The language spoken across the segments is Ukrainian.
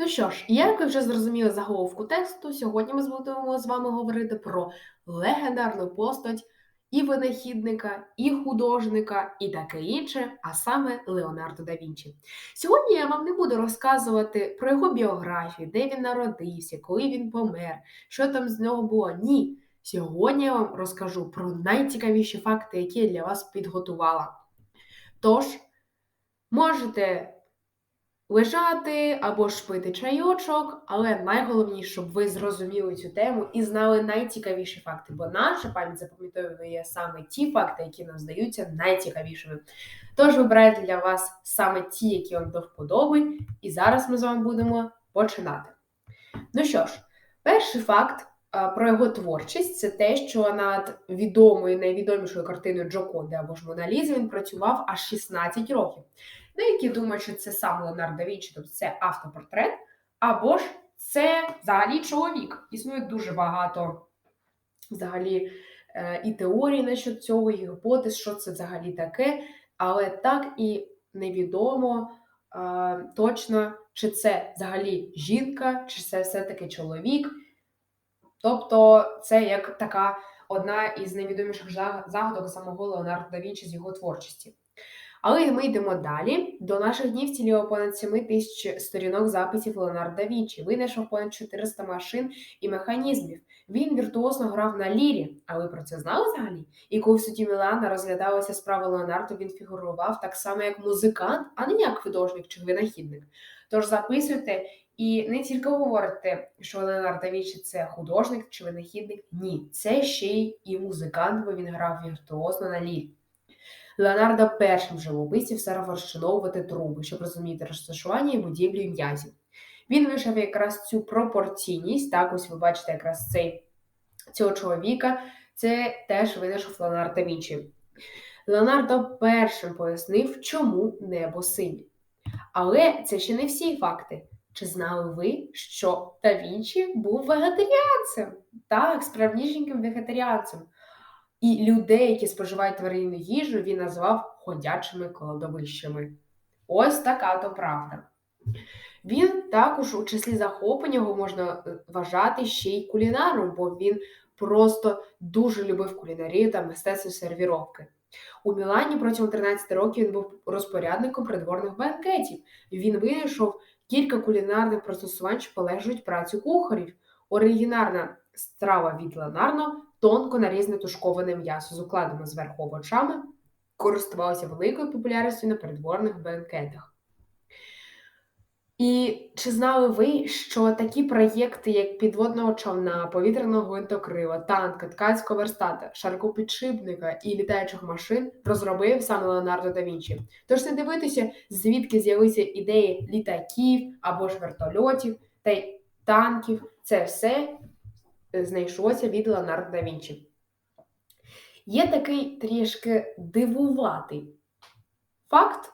Ну що ж, як ви вже зрозуміли заголовку тексту, сьогодні ми будемо з вами говорити про легендарну постать і винахідника, і художника, і таке інше, а саме Леонардо да Вінчі. Сьогодні я вам не буду розказувати про його біографію, де він народився, коли він помер, що там з нього було. Ні. Сьогодні я вам розкажу про найцікавіші факти, які я для вас підготувала. Тож, можете лежати або ж пити чайочок, але найголовніше, щоб ви зрозуміли цю тему і знали найцікавіші факти, бо наша пам'ять запам'ятовує саме ті факти, які нам здаються найцікавішими. Тож вибирайте для вас саме ті, які вам до вподоби, і зараз ми з вами будемо починати. Ну що ж, перший факт. Про його творчість це те, що над відомою найвідомішою картиною Джоконди або ж Моналізи він працював аж 16 років. Деякі думають, що це сам Леонардо да Вінчі, тобто це автопортрет, або ж це взагалі чоловік. Існує дуже багато взагалі е, і теорій насчет цього, і гіпотез, що це взагалі таке, але так і невідомо е, точно, чи це взагалі жінка, чи це все-таки чоловік. Тобто це як така одна із найвідоміших загадок самого Леонардо да Вінчі з його творчості. Але ми йдемо далі. До наших днів ціліло понад 7 тисяч сторінок записів Леонардо да Вінчі. Винайшов понад 400 машин і механізмів. Він віртуозно грав на лірі. А ви про це знали взагалі? І коли в суді Мілана розглядалася справа Леонардо, він фігурував так само, як музикант, а не як художник чи винахідник. Тож записуйте і не тільки говорите, що Леонардо да Вінчі – це художник чи винахідник. Ні, це ще й і музикант, бо він грав віртуозно на лірі. Леонардо першим живописців став розчиновувати труби, щоб розуміти розташування і будівлі м'язів. Він вийшов якраз цю пропорційність. Так, ось ви бачите якраз цей, цього чоловіка. Це теж винайшов Леонардо да Вінчі. Леонардо першим пояснив, чому небо синє. Але це ще не всі факти. Чи знали ви, що Да Вінчі був вегетаріанцем? Так, справнішеньким вегетаріанцем. І людей, які споживають тваринну їжу, він назвав ходячими кладовищами. Ось така то правда. Він також у числі захоплення його можна е, вважати ще й кулінаром, бо він просто дуже любив кулінарію та мистецтво сервіровки. У Мілані протягом 13 років він був розпорядником придворних банкетів. Він винайшов кілька кулінарних пристосувань, що полежують працю кухарів. Оригінарна страва від Ленарно тонко нарізне тушковане м'ясо з укладами зверху овочами, користувалася великою популярністю на придворних бенкетах. І чи знали ви, що такі проєкти, як підводного човна, повітряного гвинтокрила, танка, ткацького верстата, шаркопідшипника і літаючих машин розробив саме Леонардо да Вінчі? Тож не дивитися, звідки з'явилися ідеї літаків або ж вертольотів та й танків, це все знайшлося від Леонардо да Вінчі. Є такий трішки дивуватий факт,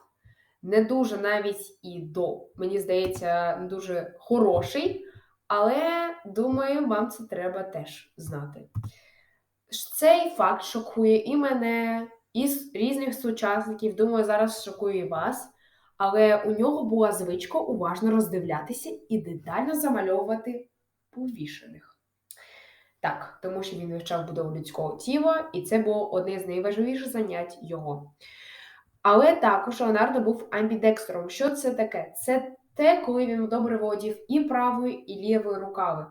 не дуже навіть і до, мені здається, дуже хороший, але думаю, вам це треба теж знати. Цей факт шокує і мене, і різних сучасників, думаю, зараз шокує і вас. Але у нього була звичка уважно роздивлятися і детально замальовувати повішених. Так, тому що він вивчав будову людського тіла, і це було одне з найважливіших занять його. Але також Леонардо був амбідекстром. Що це таке? Це те, коли він добре володів і правою, і лівою руками.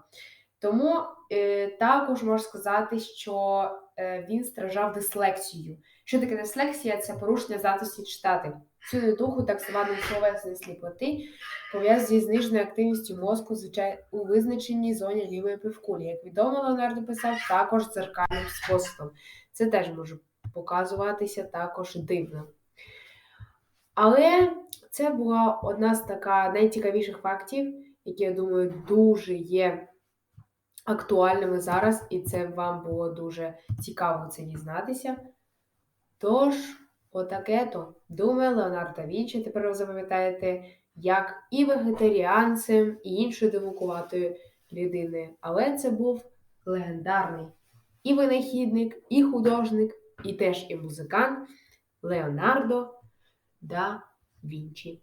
Тому е, також можна сказати, що е, він страждав дислексією. Що таке дислексія? Це порушення здатності читати. Цю недугу так званої словесної сліпоти пов'язані з зниженою активністю мозку звичай у визначеній зоні лівої півкулі. Як відомо, Леонардо писав також дзеркальним способом. Це теж може показуватися також дивно. Але це була одна з така найцікавіших фактів, які, я думаю, дуже є актуальними зараз, і це вам було дуже цікаво це дізнатися. Тож, отаке то думає Леонардо Вінчі, тепер ви запам'ятаєте, як і вегетаріанцем, і іншою дивукуватою людиною. Але це був легендарний і винахідник, і художник, і теж і музикант Леонардо да Вінчі.